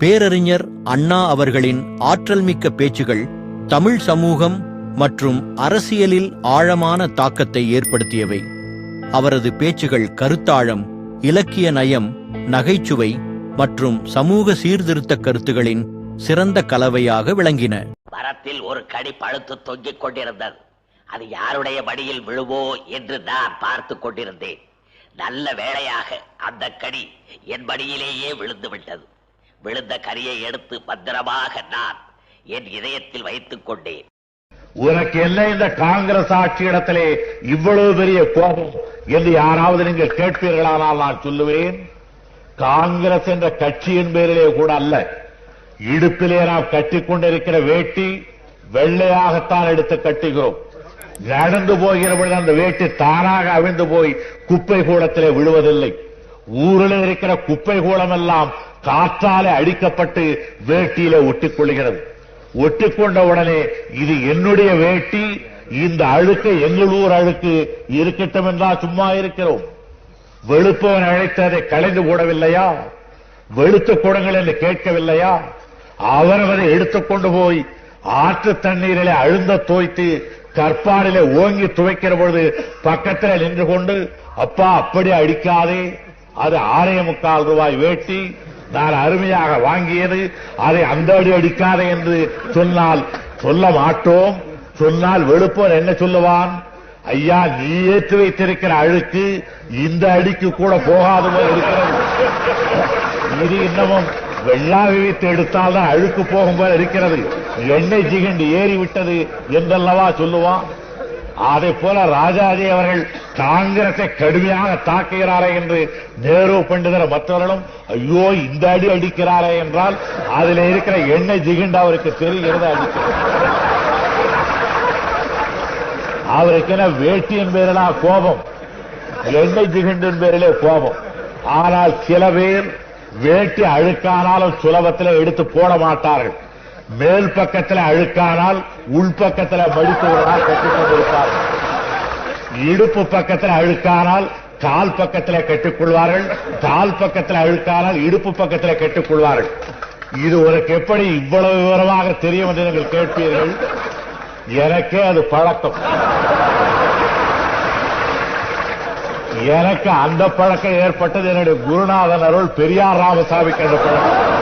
பேரறிஞர் அண்ணா அவர்களின் ஆற்றல்மிக்க பேச்சுகள் தமிழ் சமூகம் மற்றும் அரசியலில் ஆழமான தாக்கத்தை ஏற்படுத்தியவை. அவரது பேச்சுகள் கருத்தாழம் இலக்கிய நயம் நகைச்சுவை மற்றும் சமூக சீர்திருத்த கருத்துகளின் சிறந்த கலவையாக விளங்கின. மரத்தில் ஒரு கடி பழுத்து தொங்கிக் கொண்டிருந்தது. அது யாருடைய வடியில் விழுவோ என்று நான் பார்த்து கொண்டிருந்தேன். நல்ல வேளையாக அந்த கடி என் வடியிலேயே விழுந்து விட்டது விழுந்த கரியை எடுத்து பத்திரமாக நான் என் இதயத்தில் வைத்துக் கொண்டேன். உனக்கு என்ன இந்த காங்கிரஸ் ஆட்சி இடத்திலே இவ்வளவு பெரிய கோபம் என்று யாராவது நீங்கள் கேட்பீர்களானால் நான் சொல்லுவேன். காங்கிரஸ் என்ற கட்சியின் பேரிலே கூட அல்ல. இடுப்பிலே நாம் கட்டிக் கொண்டிருக்கிற வேட்டி வெள்ளையாகத்தான் எடுத்து கட்டுகிறோம். நடந்து போகிற பொழுது அந்த வேட்டி தானாக அவிழ்ந்து போய் குப்பை கூடத்திலே விழுவதில்லை. ஊரில் இருக்கிற குப்பை கூடம் எல்லாம் காற்றாலே அடிக்கப்பட்டு வேட்டியில ஒட்டிக்கொள்கிறது. ஒட்டிக்கொண்ட உடனே இது என்னுடைய வேட்டி இந்த அழுக்கு எங்கள் ஊர் அழுக்கு இருக்கட்டும் என்றால் சும்மா இருக்கிறோம். வெளுப்பவன் அழைத்ததை கலைந்து கூடவில்லையா போடவில்லையா? வெளுத்த குடங்கள் என்று கேட்கவில்லையா? அவரவரை எடுத்துக்கொண்டு போய் ஆற்று தண்ணீரிலே அழுந்த தோய்த்து கற்பாடிலே ஓங்கி துவைக்கிற பொழுது பக்கத்தில் நின்று கொண்டு அப்பா அப்படி அடிக்காதே. அது ஆறே முக்கால் ரூபாய் வேட்டி நான் அருமையாக வாங்கியது அதை அந்த அடி அடிக்காதே என்று சொன்னால் சொல்ல மாட்டோம். சொன்னால் வெளுப்போர் என்ன சொல்லுவான்? ஐயா நீ ஏற்றி வைத்திருக்கிற அழுக்கு இந்த அடிக்கு கூட போகாது இருக்கிறது. இது இன்னமும் வெள்ளாவி வைத்து எடுத்தால் தான் அழுக்கு போகும் போல இருக்கிறது. எண்ணெய் ஜிகண்டு ஏறி விட்டது என்றல்லவா சொல்லுவான்? அதை போல ராஜாஜி அவர்கள் காங்கிரஸை கடுமையாக தாக்குகிறாரே என்று நேரு பண்டிதர் மற்றவர்களும் ஐயோ இந்த அடி அடிக்கிறாரே என்றால் அதில் இருக்கிற எண்ணெய் ஜிகிண்டு அவருக்கு தெரிகிறது? அடிக்கிறது அவருக்கு என்ன வேட்டியின் பேரிலா கோபம்? எண்ணெய் ஜிகிண்டின் பேரிலே கோபம். ஆனால் சில பேர் வேட்டி அழுக்கானாலும் சுலபத்தில் எடுத்து போட மாட்டார்கள். மேல் பக்கத்தில் அழுக்கானால் உள்பக்கத்தில் மடித்து விடலாம் கட்டிக் கொண்டிருப்பார்கள். இடுப்பு பக்கத்தில் அழுக்கானால் கால் பக்கத்தில் கெட்டுக்கொள்வார்கள் கால் பக்கத்தில் அழுக்கானால் இடுப்பு பக்கத்தில் கெட்டுக்கொள்வார்கள். இது உனக்கு எப்படி இவ்வளவு விவரமாக தெரியும் என்று நீங்கள் கேட்பீர்கள்? எனக்கே அது பழக்கம். எனக்கு அந்த பழக்கம் ஏற்பட்டது. என்னுடைய குருநாதன் அருள் பெரியார் ராமசாமிக்கு அந்த பழக்கம்.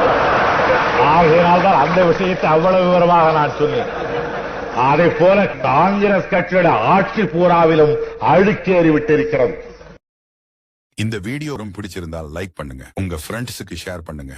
ஆகையினால்தான் அந்த விஷயத்தை அவ்வளவு விவரமாக நான் சொன்னேன். அதை போல காங்கிரஸ் கட்சியோட ஆட்சி பூராவிலும் அழுக்கேறி விட்டிருக்கிறது. இந்த வீடியோ ரொம்ப பிடிச்சிருந்தால் லைக் பண்ணுங்க. உங்க ஃப்ரெண்ட்ஸுக்கு ஷேர் பண்ணுங்க.